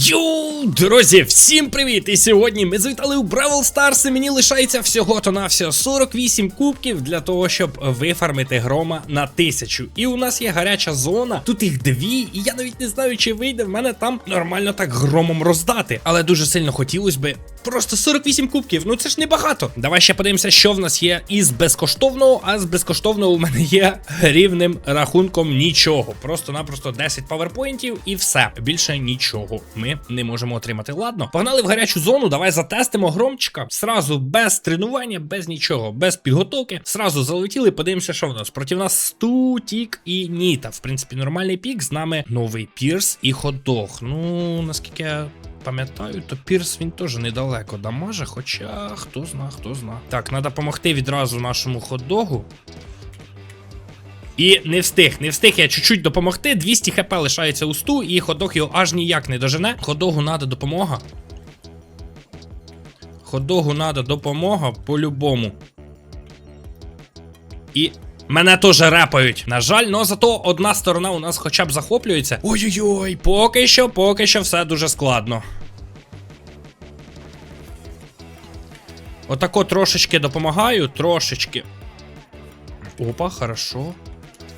Йоу, друзі, всім привіт! І сьогодні ми завітали у Бравл Старс, і мені лишається всього-то на всього 48 кубків для того, щоб вифармити грома на тисячу. І у нас є гаряча зона, тут їх дві, і я навіть не знаю, чи вийде в мене там нормально так громом роздати. Але дуже сильно хотілося би. Просто 48 кубків, ну це ж небагато. Давай ще подивимося, що в нас є із безкоштовного, а з безкоштовного у мене є рівним рахунком нічого. Просто-напросто 10 паверпоінтів і все. Bільше нічого ми не можемо отримати. Ладно, погнали в гарячу зону. Давай затестимо громчика. Сразу без тренування, без нічого, без підготовки. Сразу залетіли, подивимося, що в нас. Проти нас Сту, Тік і Ніта. В принципі, нормальний пік. З нами новий Пірс і Ходох. Ну, наскільки я. Пам'ятаю, то Пірс він теж недалеко дамаже, хоча хто зна, хто зна. Так, треба допомогти відразу нашому ходогу. І не встиг, не встиг я чуть-чуть допомогти. 200 хп лишається у сту, і ходок його аж ніяк не дожене. Ходогу треба допомога. Ходогу треба допомога по-любому. І мене теж репають. На жаль, но зато одна сторона у нас хоча б захоплюється. Ой-ой-ой, поки що, поки що все дуже складно. Отако трошечки допомагаю, трошечки. Опа, хорошо.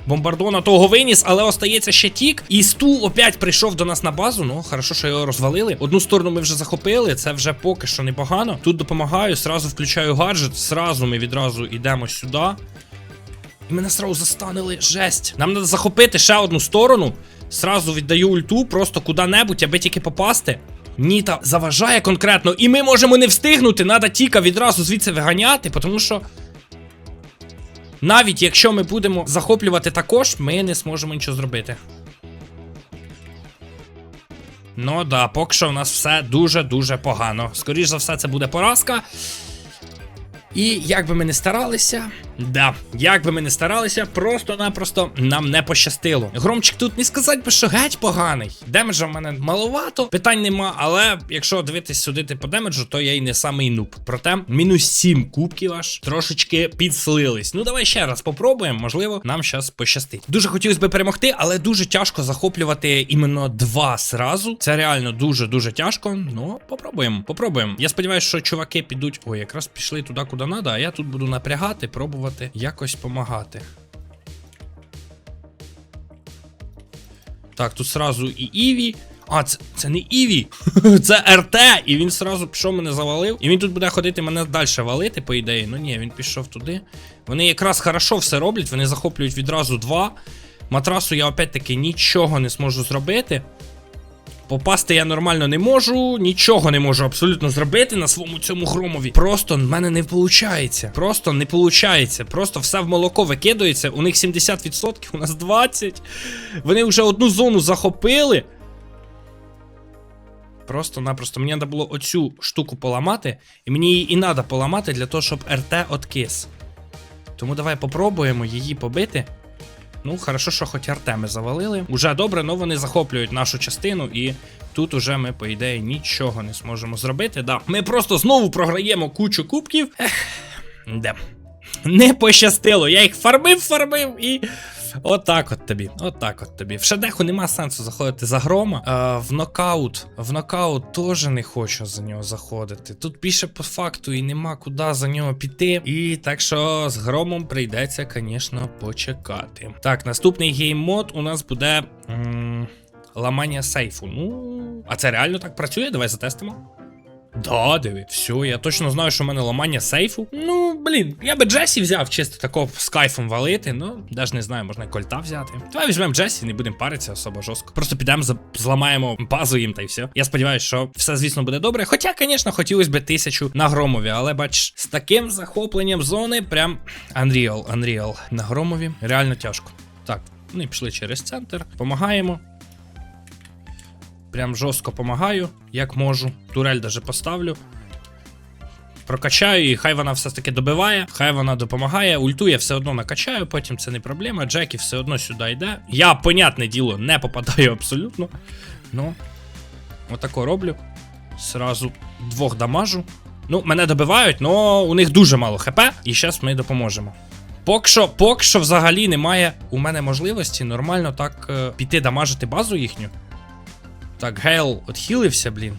Бомбардона того виніс, але остається ще тік. І Сту опять прийшов до нас на базу. Ну, хорошо, що його розвалили. Одну сторону ми вже захопили, це вже поки що непогано. Тут допомагаю, сразу включаю гаджет, сразу ми відразу йдемо сюди. І мене сразу застанили. Жесть. Нам треба захопити ще одну сторону. Сразу віддаю ульту, просто куди-небудь, аби тільки попасти. Ніта заважає конкретно, і ми можемо не встигнути. Надо тіка відразу звідси виганяти, тому що. Навіть якщо ми будемо захоплювати також, ми не зможемо нічого зробити. Ну да, поки що у нас все дуже-дуже погано. Скоріше за все, це буде поразка. І як би ми не старалися, да, як би ми не старалися, просто-напросто нам не пощастило. Громчик тут не сказати би, що геть поганий. Демеджа в мене маловато, питань нема, але якщо дивитись судити по демеджу, то я й не самий нуб. Проте мінус 7 кубків аж трошечки підслились. Ну давай ще раз попробуємо, можливо, нам щас пощастить. Дуже хотілося би перемогти, але дуже тяжко захоплювати іменно два сразу. Це реально дуже-дуже тяжко. Ну, попробуємо, попробуємо. Я сподіваюся, що чуваки підуть. Ой, якраз пішли туди, куди треба, а я тут буду напрягати, пробувати якось помагати. Так, тут сразу і Іві. А, це, це не Іві, це РТ, і він сразу пішов мене завалив. І він тут буде ходити мене далі валити, по ідеї. Ну ні, він пішов туди. Вони якраз хорошо все роблять, вони захоплюють відразу два. Матрасу я опять-таки нічого не зможу зробити. Попасти я нормально не можу, нічого не можу абсолютно зробити на своєму цьому громові. Просто в мене не виходить. Просто не виходить. Просто все в молоко викидається. У них 70%, у нас 20%. Вони вже одну зону захопили. Просто-напросто мені треба було оцю штуку поламати, і мені її і треба поламати для того, щоб РТ откис. Тому давай попробуємо її побити. Ну, хорошо, що хоч Артеми завалили. Уже добре, але вони захоплюють нашу частину, і тут уже ми, по ідеї, нічого не зможемо зробити. Да. Ми просто знову програємо кучу кубків. Ех, де. Не пощастило. Я їх фармив, фармив і. Отак от тобі. Отак от тобі. В шедеху нема сенсу заходити за грома. А, в нокаут. В нокаут теж не хочу за нього заходити. Тут більше по факту і нема куди за нього піти. І так що з громом прийдеться, звісно, почекати. Так, наступний гейм-мод у нас буде. М ламання сейфу. Ну. А це реально так працює? Давай затестимо. Да, диви, все, я точно знаю, що в мене ламання сейфу. Ну, блін, я би Джесі взяв чисто тако з кайфом валити. Ну, навіть не знаю, можна кольта взяти. Давай візьмемо Джесі, не будемо паритися особо жорстко. Просто підемо, зламаємо базу їм та й все. Я сподіваюся, що все, звісно, буде добре. Хоча, звісно, хотілося б тисячу на громові, але бач, з таким захопленням зони, прям Unreal, Unreal. На громові реально тяжко. Так, ну і пішли через центр. Помагаємо. Прям жорстко помагаю, як можу. Турель даже поставлю. Прокачаю і хай вона все таки добиває, хай вона допомагає. Ульту я все одно накачаю, потім це не проблема. Джекі все одно сюди йде. Я, понятне діло, не попадаю абсолютно. Ну, отако роблю. Сразу двох дамажу. Ну, мене добивають, але у них дуже мало хп, і зараз ми допоможемо. Поки що, поки що взагалі немає у мене можливості нормально так е, піти дамажити базу їхню. Так, Гейл отхилився, блін.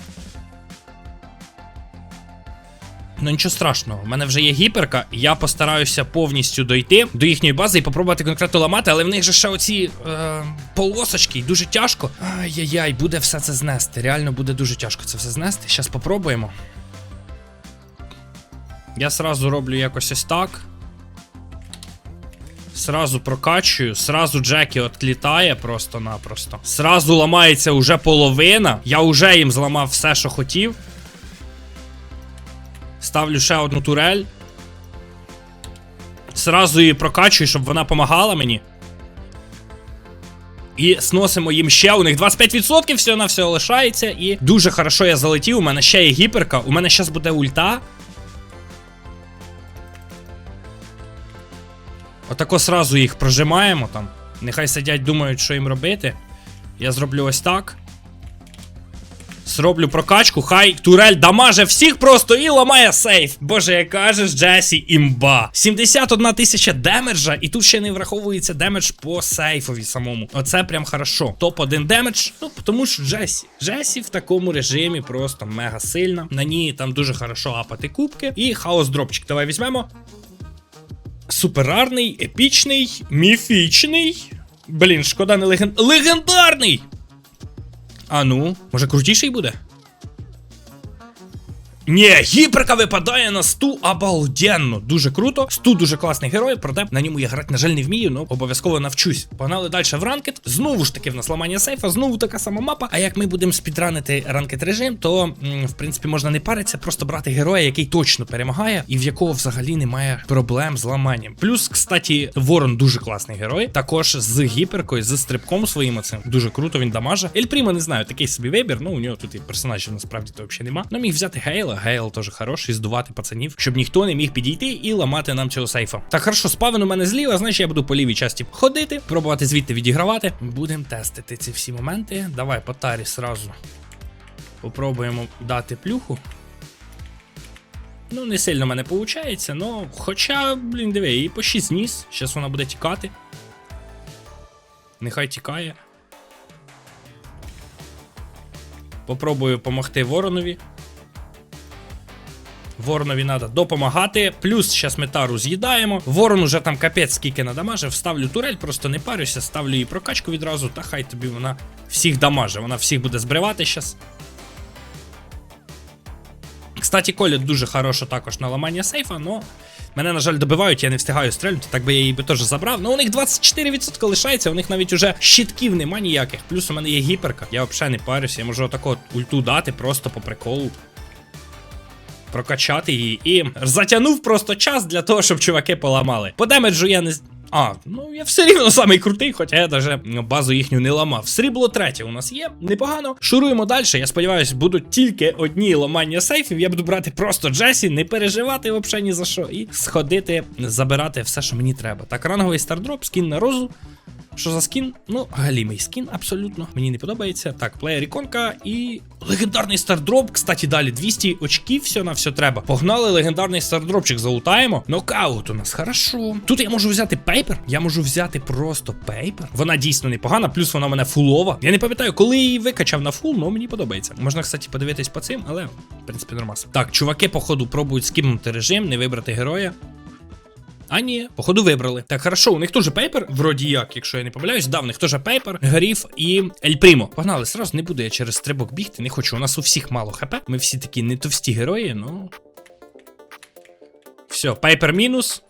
Ну нічого страшного, у мене вже є гіперка, я постараюся повністю дойти до їхньої бази і попробувати конкретно ламати, але в них же ще оці е, полосочки, і дуже тяжко. Ай-яй-яй, буде все це знести. Реально буде дуже тяжко це все знести. Зараз попробуємо. Я сразу роблю якось ось так. Сразу прокачую, сразу Джекі відлітає просто-напросто. Сразу ламається уже половина. Я вже їм зламав все, що хотів. Ставлю ще одну турель. Сразу її прокачую, щоб вона помагала мені. І сносимо їм ще. У них 25% всього на все лишається. І дуже хорошо я залетів. У мене ще є гіперка. У мене зараз буде ульта. Отако сразу їх прожимаємо там. Нехай сидять, думають, що їм робити. Я зроблю ось так. Зроблю прокачку, хай турель дамаже всіх просто і ламає сейф. Боже, як кажеш, Джесі, імба. 71 тисяча демеджа, і тут ще не враховується демедж по сейфові самому. Оце прям хорошо. Топ-1 демедж. Ну, тому що Джесі. Джесі в такому режимі просто мега сильна. На ній там дуже хорошо апати кубки. І хаос дропчик. Давай візьмемо. Суперарний, епічний, міфічний. Блін, шкода не леген... легендарний! А ну, може крутіший буде? Ні, гіперка випадає на сту обалденно. Дуже круто. Сту дуже класний герой, проте на ньому я грати, на жаль, не вмію, але обов'язково навчусь. Погнали далі в ранкет. Знову ж таки в нас ламання сейфа, знову така сама мапа. А як ми будемо спідранити ранкет режим, то в принципі можна не паритися, просто брати героя, який точно перемагає, і в якого взагалі немає проблем з ламанням. Плюс, кстати, Ворон дуже класний герой. Також з гіперкою, з стрибком своїм оцим. Дуже круто він дамаже. Ель Прімо не знаю, такий собі вибір. Ну у нього тут і персонажів насправді то взагалі нема. Ну міг взяти Гейла. Гейл теж хороший, здувати пацанів, щоб ніхто не міг підійти і ламати нам цього сейфа. Так, хорошо, спавен у мене зліва, значить я буду по лівій часті ходити, пробувати звідти відігравати. Будемо тестити ці всі моменти. Давай по тарі сразу. Попробуємо дати плюху. Ну, не сильно в мене виходить, но хоча, блін, диви, її по 6 зніс. Зараз вона буде тікати. Нехай тікає. Попробую допомогти воронові. Воронові треба допомагати. Плюс зараз ми тару з'їдаємо. Ворон уже там капець скільки надамажив. Ставлю турель, просто не парюся, ставлю її прокачку відразу, та хай тобі вона всіх дамаже. Вона всіх буде збривати зараз. Кстати, Коля дуже хороша також на ламання сейфа, но мене, на жаль, добивають, я не встигаю стрельнути, так би я її би теж забрав. Ну у них 24% лишається, у них навіть уже щитків нема ніяких. Плюс у мене є гіперка. Я взагалі не парюся, я можу отако ульту дати просто по приколу. Прокачати її і затягнув просто час для того, щоб чуваки поламали. По демеджу я не. А, ну я все рівно самий крутий, хоча я навіть базу їхню не ламав. Срібло третє у нас є, непогано. Шуруємо далі. Я сподіваюся, будуть тільки одні ламання сейфів. Я буду брати просто Джесі, не переживати взагалі ні за що. І сходити, забирати все, що мені треба. Так, ранговий стардроп, скін на розу. Що за скін? Ну, галімий скін, абсолютно. Мені не подобається. Так, плеєр іконка і легендарний стардроп. Кстати, далі 200 очків, все на все треба. Погнали легендарний стардропчик, залутаємо. Нокаут у нас хорошо. Тут я можу взяти пейпер. Я можу взяти просто пейпер. Вона дійсно непогана, плюс вона мене фулова. Я не пам'ятаю, коли її викачав на фул, але мені подобається. Можна, кстати, подивитись по цим, але в принципі нормас. Так, чуваки, походу, пробують скіпнути режим, не вибрати героя. А ні, походу вибрали. Так, хорошо, у них теж пейпер, вроді як, якщо я не помиляюсь, да, у них теж пейпер, Гаріф і Ель Примо. Погнали, сразу не буду я через стрибок бігти, не хочу. У нас у всіх мало хп. Ми всі такі не товсті герої, ну. Все, пейпер мінус.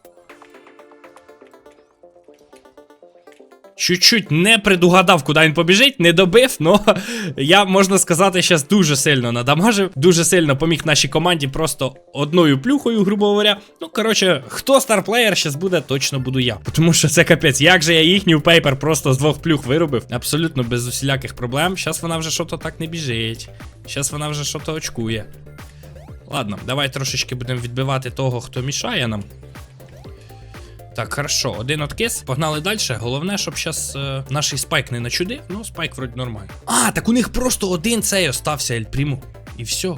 Чуть-чуть не предугадав, куди він побіжить, не добив, но я можна сказати, зараз дуже сильно надамажив, дуже сильно поміг нашій команді просто одною плюхою, грубо говоря. Ну, коротше, хто старплеєр зараз буде, точно буду я. Тому що це капець. Як же я їхню пейпер просто з двох плюх виробив? Абсолютно без усіляких проблем. Зараз вона вже що то так не біжить. Зараз вона вже що то очкує. Ладно, давай трошечки будемо відбивати того, хто мішає нам. Так, хорошо, один откис, погнали далі. Головне, щоб зараз е, наш спайк не начудив. Ну, спайк вроді нормально. А, так у них просто один цей остався Ель Приму. І все.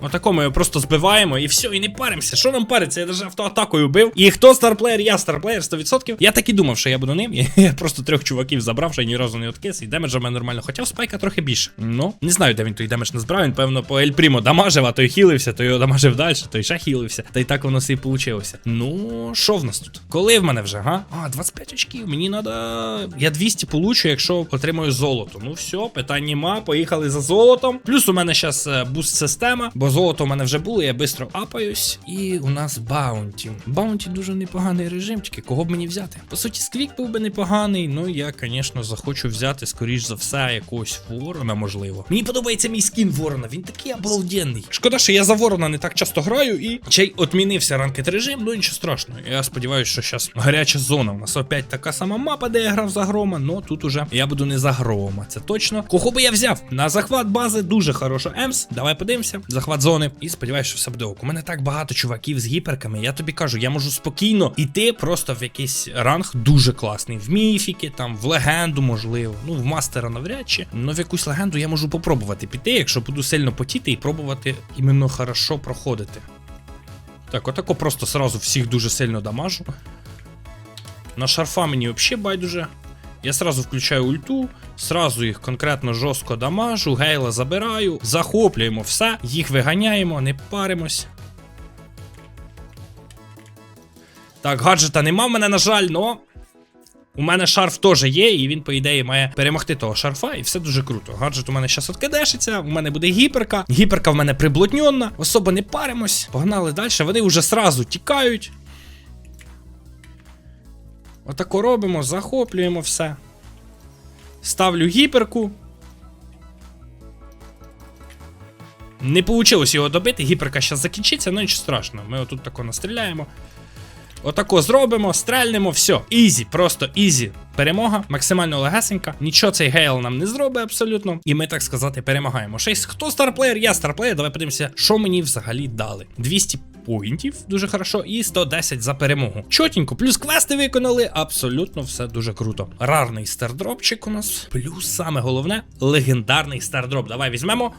Отако ми його просто збиваємо і все, і не паримося. Що нам париться? Я навіть автоатакою бив. І хто старплеєр? Я старплеєр 100%. Я так і думав, що я буду ним. Я просто трьох чуваків забрав, що ні разу не откис, і демеджа в мене нормально. Хоча в спайка трохи більше. Ну, не знаю, де він той демедж не збрав. Він, певно, по Ель Прімо дамажив, а той хілився, той його дамажив далі, той ще хілився. Та й так воно все і получилося. Ну, що в нас тут? Коли в мене вже, га? А, 25 очків. Мені треба. Я 200 получу, якщо отримую золото. Ну все, питань нема. Поїхали за золотом. Плюс у мене зараз буст система, бо золото у мене вже було, я швидко апаюсь. І у нас баунті. Баунті дуже непоганий режим, тільки кого б мені взяти? По суті, сквік був би непоганий. Ну я, звісно, захочу взяти, скоріш за все, якогось ворона, можливо. Мені подобається мій скін ворона, він такий обалденний. Шкода, що я за ворона не так часто граю і чей отмінився ранкет режим, ну нічого страшного. Я сподіваюся, що зараз гаряча зона. У нас опять така сама мапа, де я грав за грома. Ну тут уже я буду не за грома. Це точно. Кого би я взяв? На захват бази дуже хорошо. Емс. Давай подивимося. Захват зони. І сподіваюся, що все буде ок. У мене так багато чуваків з гіперками. Я тобі кажу, я можу спокійно іти просто в якийсь ранг дуже класний. В міфіки, там, в легенду, можливо. Ну, в мастера навряд чи. Ну, в якусь легенду я можу попробувати піти, якщо буду сильно потіти і пробувати іменно хорошо проходити. Так, отако просто сразу всіх дуже сильно дамажу. На шарфа мені взагалі байдуже. Я сразу включаю ульту, сразу їх конкретно жорстко дамажу, гейла забираю, захоплюємо все, їх виганяємо, не паримось. Так, гаджета нема в мене, на жаль, но. У мене шарф теж є, і він, по ідеї, має перемогти того шарфа, і все дуже круто. Гаджет у мене зараз откидешиться, у мене буде гіперка. Гіперка в мене приблотньона, особо не паримось. Погнали далі. Вони вже сразу тікають. Отако робимо, захоплюємо все. Ставлю гіперку. Не вийшло його добити, гіперка зараз закінчиться, ну нічого страшного. Ми отут тако настріляємо. Отако зробимо, стрельнемо, все. Ізі, просто ізі. Перемога, максимально легесенька. Нічого цей гейл нам не зробить абсолютно. І ми, так сказати, перемагаємо. Шесть. Хто старплеєр? Я старплеєр. Давай подивимося, що мені взагалі дали. 200 поінтів, дуже хорошо, і 110 за перемогу. Чотенько, плюс квести виконали. Абсолютно все дуже круто. Рарний стардропчик у нас. Плюс саме головне легендарний стардроп. Давай візьмемо.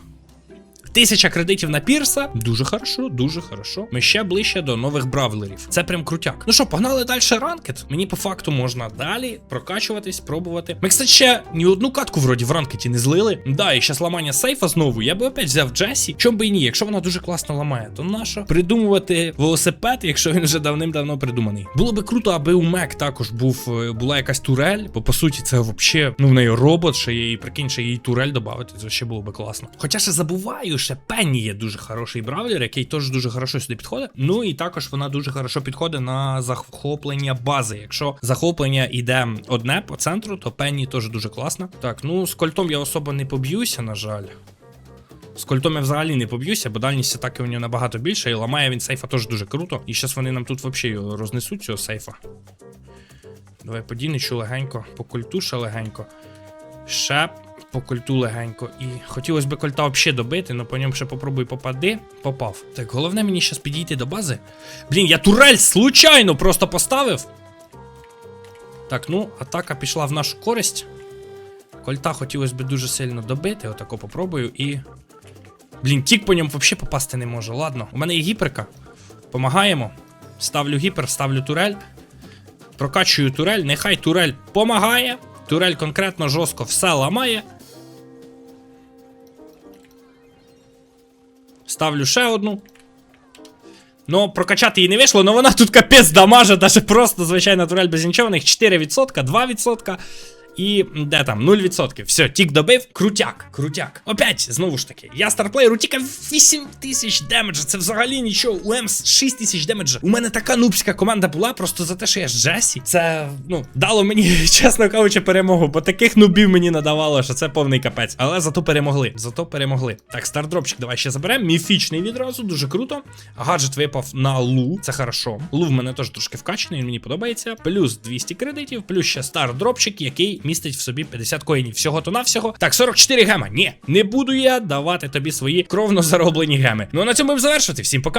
Тисяча кредитів на пірса. Дуже хорошо, дуже хорошо. Ми ще ближче до нових бравлерів. Це прям крутяк. Ну що, погнали далі ранкет. Мені по факту можна далі прокачуватись, пробувати. Ми, кстати, ще ні одну катку вроді в ранкеті не злили. Да, і ще ламання сейфа знову. Я би опять взяв Джесі. Чом би і ні, якщо вона дуже класно ламає, то нащо придумувати велосипед, якщо він вже давним-давно придуманий. Було би круто, аби у Мек також був е, була якась турель, бо по суті це взагалі, ну в неї робот, ще її прикинь, ще їй турель додати, це ще було би класно. Хоча ще забуваю, ще Пенні є дуже хороший бравлер, який теж дуже хорошо сюди підходить. Ну і також вона дуже хорошо підходить на захоплення бази. Якщо захоплення йде одне по центру, то Пенні теж дуже класна. Так, ну з кольтом я особо не поб'юся, на жаль. З кольтом я взагалі не поб'юся, бо дальність атаки у нього набагато більше, і ламає він сейфа теж дуже круто. І зараз вони нам тут взагалі рознесуть, цього сейфа. Давай по Діничу легенько, по кольту ще легенько. Ще по кольту легенько. І хотілося б кольта взагалі добити, але по ньому ще попробуй попади. Попав. Так, головне мені зараз підійти до бази. Блін, я турель случайно просто поставив. Так, ну, атака пішла в нашу користь. Кольта хотілося б дуже сильно добити. Отако попробую і. Блін, тік по ньому взагалі попасти не можу. Ладно, у мене є гіперка. Помагаємо. Ставлю гіпер, ставлю турель. Прокачую турель. Нехай турель помагає. Турель конкретно жорстко все ламає. Ставлю ще одну. Ну, прокачати її не вийшло, але вона тут капець дамажа, навіть просто звичайна турель без нічого. У них 4%, 2%. І де там 0%. Все, тік добив. Крутяк, крутяк. Опять, знову ж таки, я старплеєр, у тіка 8 тисяч демеджа. Це взагалі нічого. У Емс 6 тисяч демеджа. У мене така нубська команда була, просто за те, що я з Джесі. Це ну дало мені, чесно кажучи, перемогу. Бо таких нубів мені надавало, що це повний капець. Але зато перемогли. Зато перемогли. Так, стардропчик, давай ще заберемо. Міфічний відразу, дуже круто. Гаджет випав на Лу. Це хорошо. Лу в мене теж трошки вкачаний, він мені подобається. Плюс 200 кредитів, плюс ще стардропчик, який містить в собі 50 коїнів. Всього то навсього. Так, 44 гема. Ні, не буду я давати тобі свої кровно зароблені геми. Ну а на цьому будемо завершувати. Всім пока.